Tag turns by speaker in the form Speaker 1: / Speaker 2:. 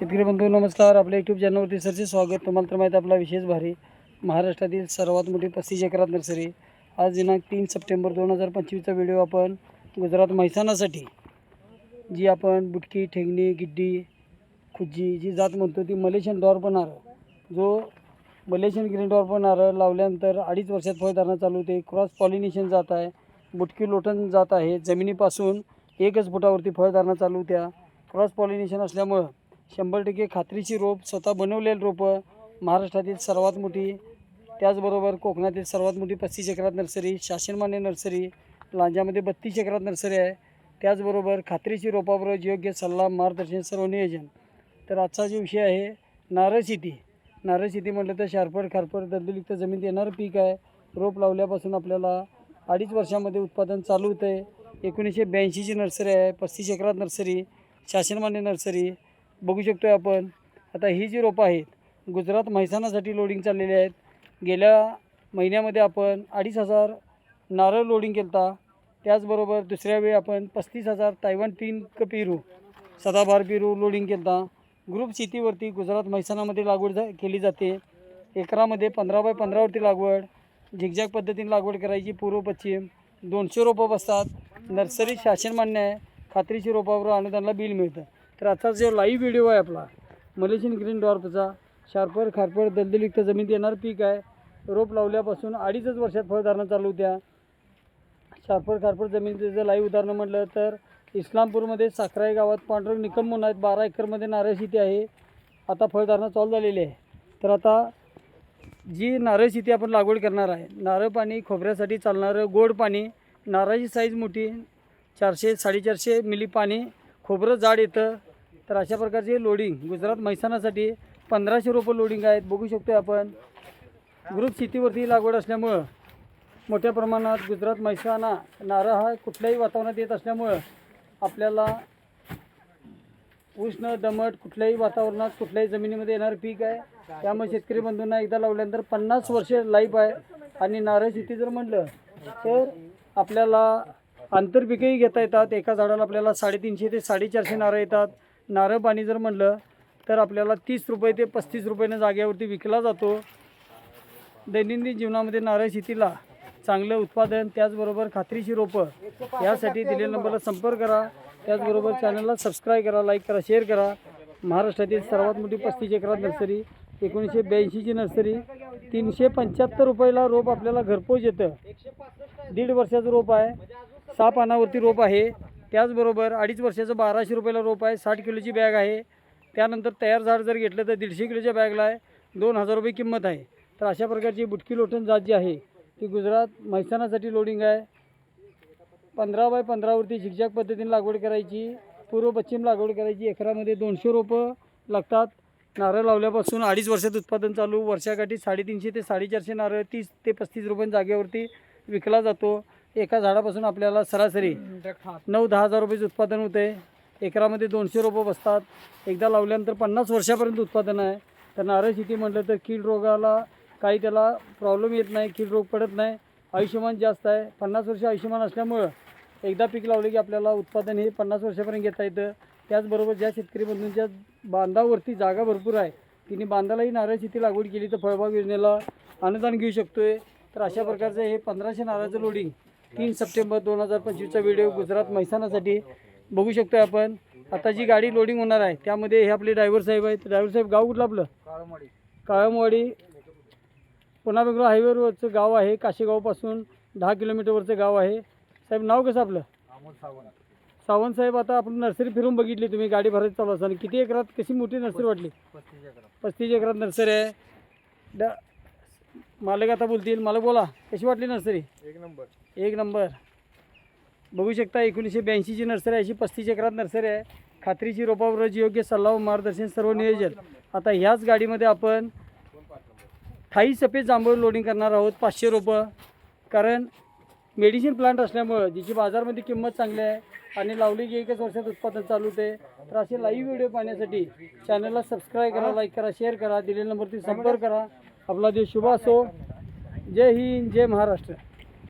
Speaker 1: शेतकरी बंधू नमस्कार. आपल्या यूट्यूब चॅनलवरती सरचे स्वागत. तुम्हाला तर माहीत आपला विशेष भारी महाराष्ट्रातील सर्वात मोठी पस्तीस एकरात नर्सरी. आज दिनांक तीन सप्टेंबर दोन हजार पंचवीसचा व्हिडिओ आपण गुजरात मैसानासाठी जी आपण बुटकी ठेंगणी गिड्डी खुज्जी जी जात म्हणतो ती मलेशियन डॉर पण नारळ. जो मलेशियन ग्रीन डॉर पण नारळ लावल्यानंतर अडीच वर्षात फळधारणा चालू होते. क्रॉस पॉलिनेशन जात आहे. बुटकी लोटन जात आहे. जमिनीपासून एकच फुटावरती फळधारणा चालू होत्या. क्रॉस पॉलिनेशन असल्यामुळं शंभर टक्के खात्रीची रोप स्वतः बनवलेली रोपं महाराष्ट्रातील सर्वात मोठी. त्याचबरोबर कोकणातील सर्वात मोठी पस्तीस एकरात नर्सरी शासनमान्य नर्सरी लांजामध्ये बत्तीस एकरात नर्सरी आहे. त्याचबरोबर खात्रीची रोपाबरोबर योग्य सल्ला मार्गदर्शन सर्व नियोजन. तर आजचा जो विषय आहे नारळ शेती. नारळ शेती म्हटलं तर शारपड खारपड दर्दुलिक्त जमीन येणारं पीक आहे. रोप लावल्यापासून आपल्याला अडीच वर्षामध्ये उत्पादन चालू होतं आहे एकोणीसशे ब्याऐंशीची नर्सरी आहे पस्तीस एकरात नर्सरी शासनमान्य नर्सरी बघू शकतो आहे आपण. आता ही जी रोपं आहेत गुजरात म्हैसाणासाठी लोडिंग चाललेली आहेत. गेल्या महिन्यामध्ये आपण अडीच हजार नारळ लोडिंग केला होता त्याचबरोबर दुसऱ्या वेळी आपण पस्तीस हजार तायवान पिंक क पेरू सदाबहार पेरू लोडिंग केला होता ग्रुप शेतीवरती गुजरात म्हैसाणामध्ये लागवड जा केली जाते. एकरामध्ये पंधरा बाय पंधरावरती लागवड झिगझॅग पद्धतीने लागवड करायची पूर्व पश्चिम. दोनशे रोपं बसतात. नर्सरी शासन मान्य आहे. खात्रीशी रोपावर अनुदानाला बिल मिळतं. तर आता जो लाईव्ह व्हिडिओ आहे आपला मलेशियन ग्रीन डॉर्फचा शार्पर खारपर दलदलयुक्त जमिनीत येणार पीक आहे. रोप लावल्यापासून अडीचच वर्षात फळधारणा चालू होत्या. शार्पर खारपर जमिनीचं जर लाईव्ह उदाहरणं म्हटलं तर इस्लामपूरमध्ये साखराई गावात पांढरं निकम म्हणून आहेत. बारा एकरमध्ये नारळ शेती आहे. आता फळधारणा चालू झालेली आहे. तर आता जी नारळ शेती आपण लागवड करणार आहे नारळ पाणी खोबऱ्यासाठी चालणारं गोड पाणी नारळाची साईज मोठी चारशे साडेचारशे मिली पाणी खोबरं जाड येतं. तर अशा प्रकारचे लोडिंग गुजरात म्हैसाणासाठी पंधराशे रोपं लोडिंग आहेत. बघू शकतो आपण. ग्रुप शेतीवरती लागवड असल्यामुळं मोठ्या प्रमाणात गुजरात म्हैसाणा नारळ हा कुठल्याही वातावरणात येत असल्यामुळं आपल्याला उष्ण दमट कुठल्याही वातावरणात कुठल्याही जमिनीमध्ये येणारं पीक आहे. त्यामुळे शेतकरी बंधूंना एकदा लावल्यानंतर पन्नास वर्ष लाईफ आहे. आणि नारळ शेती जर म्हटलं तर आपल्याला आंतरपिकंही घेता येतात. एका झाडाला आपल्याला साडेतीनशे ते साडेचारशे नारळ येतात. नारळ पाणी जर म्हटलं तर आपल्याला तीस रुपये ते पस्तीस रुपयानं जागेवरती विकला जातो. दैनंदिन जीवनामध्ये नारळ शेतीला चांगलं उत्पादन त्याचबरोबर खात्रीशी रोपं यासाठी दिलेल्या नंबरला संपर्क करा. त्याचबरोबर चॅनलला सबस्क्राईब करा लाईक करा शेअर करा. महाराष्ट्रातील सर्वात मोठी पस्तीस एकरात नर्सरी एकोणीसशे ब्याऐंशीची नर्सरी तीनशे पंच्याहत्तर रुपयाला रोप आपल्याला घरपोच येतं. दीड वर्षाचं रोप आहे. सहा पानावरती रोप आहे. त्याचबरोबर अडीच वर्षाचं बाराशे रुपयाला रोप आहे साठ किलोची बॅग आहे. त्यानंतर तयार झाड जर घेतलं तर दीडशे किलोच्या बॅगला आहे दोन हजार रुपये किंमत आहे. तर अशा प्रकारची बुटकी लोटण जात जी आहे ती गुजरात मैसानासाठी लोडिंग आहे. पंधरा बाय पंधरावरती झिकझॅक पद्धतीने लागवड करायची. पूर्व पश्चिम लागवड करायची. एकरामध्ये दोनशे रोपं लागतात. नारळ लावल्यापासून अडीच वर्षात उत्पादन चालू. वर्षाकाठी साडेतीनशे ते साडेचारशे नारळ तीस ते पस्तीस रुपये जागेवरती विकला जातो. एका झाडापासून आपल्याला सरासरी नऊ दहा हजार रुपयाचं उत्पादन होते. एकरामध्ये दोनशे रोपं बसतात. एकदा लावल्यानंतर पन्नास वर्षापर्यंत उत्पादन आहे. तर नारळ शेती म्हटलं तर कीड रोगाला काही त्याला प्रॉब्लेम येत नाही कीड रोग पडत नाही. आयुष्यमान जास्त आहे. पन्नास वर्ष आयुष्यमान असल्यामुळं एकदा पीक लावले की आपल्याला उत्पादन हे पन्नास वर्षापर्यंत घेता येतं. त्याचबरोबर ज्या शेतकरी बंधूंच्या बांधावरती जागा भरपूर आहे तिने बांधालाही नारळ शेती लागवड केली तर फळबाग योजनेला अनुदान घेऊ शकतो आहे तर अशा प्रकारचं हे पंधराशे नारळाचं लोडिंग तीन सप्टेंबर दोन हजार पंचवीसचा व्हिडिओ गुजरात म्हैसाणासाठी बघू शकतो आहे आपण. आता जी गाडी लोडिंग होणार आहे त्यामध्ये हे आपले ड्रायव्हर साहेब आहेत. ड्रायव्हर साहेब गाव कुठलं आपलं? काळमवाडी. पुन्हा वेगळं हायवेवरचं गाव आहे काशेगावपासून दहा किलोमीटरवरचं गाव आहे. साहेब नाव कसं आपलं? सावंत. साहेब आता आपण नर्सरी फिरून बघितली तुम्ही गाडी भरायची चालू असताना किती एकरात कशी मोठी नर्सरी वाटली? पस्तीस एकरात नर्सरी आहे. ड मालक आता बोलतील. मालक बोला. कशी वाटली नर्सरी?
Speaker 2: एक नंबर.
Speaker 1: एक नंबर. बघू शकता एकोणीसशे ब्याऐंशीची नर्सरी आहे. अशी पस्तीस एकरात नर्सरी आहे. खात्रीची रोपावरच योग्य सल्ला व मार्गदर्शन सर्व नियोजन. आता ह्याच गाडीमध्ये आपण थाई सफेद जांभूळ लोडिंग करणार आहोत. पाचशे रोपं. कारण मेडिसिन प्लांट असल्यामुळं जिची बाजारमध्ये किंमत चांगली आहे आणि लावली की एकच वर्षात उत्पादन चालू होते. तर असे लाईव्ह व्हिडिओ पाहण्यासाठी चॅनलला सबस्क्राईब करा लाईक करा शेअर करा दिलेल्या नंबरती संपर्क करा. आपला देश शुभ असो हो. जय हिंद जय महाराष्ट्र.